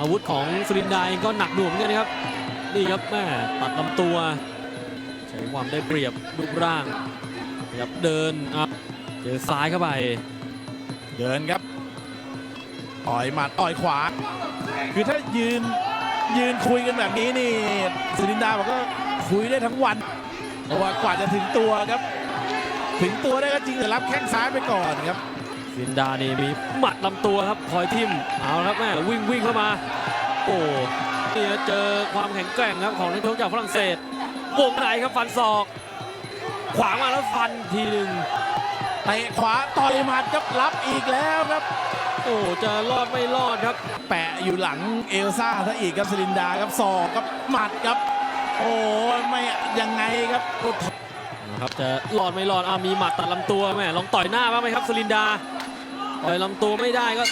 อาวุธของสุรินทร์ดาเองก็หนักหน่วงเหมือนกันนะครับ นี่ครับแม่ตัดลำตัว ใช้ความได้เปรียบรูปร่างขยับเดินอะเจอซ้ายเข้าไป เดินครับต่อยหมัดต่อยขวา คือถ้ายืนยืนคุยกันแบบนี้นี่สุรินดาบอกก็คุยได้ทั้งวันเพราะว่ากว่าจะถึงตัวครับ ถึงตัวได้ก็จริงแต่รับแข้งซ้ายไปก่อนครับ ซินดานี่มีหมัดลำตัวครับคอยทิมเอาครับแม่วิ่งวิ่งเข้ามา โอ้นี่เจอความแข็งแกร่งครับของนักชกจากฝรั่งเศสวงในครับฟันศอก ขวางมาแล้วฟันทีหนึ่งเตะขวาต่อยหมัดครับรับอีกแล้วครับ โอ้จะรอดไม่รอดครับ แปะอยู่หลังเอลซ่าซะอีกครับสลินดาครับศอกครับหมัดครับ โอ้ไม่ยังไงครับ นะครับจะหลอดไม่หลอดอ่ามีหมัดตัดลำตัวแม่ลองต่อยหน้าบ้างไหมครับสลินดาต่อยลำตัวไม่ได้ก็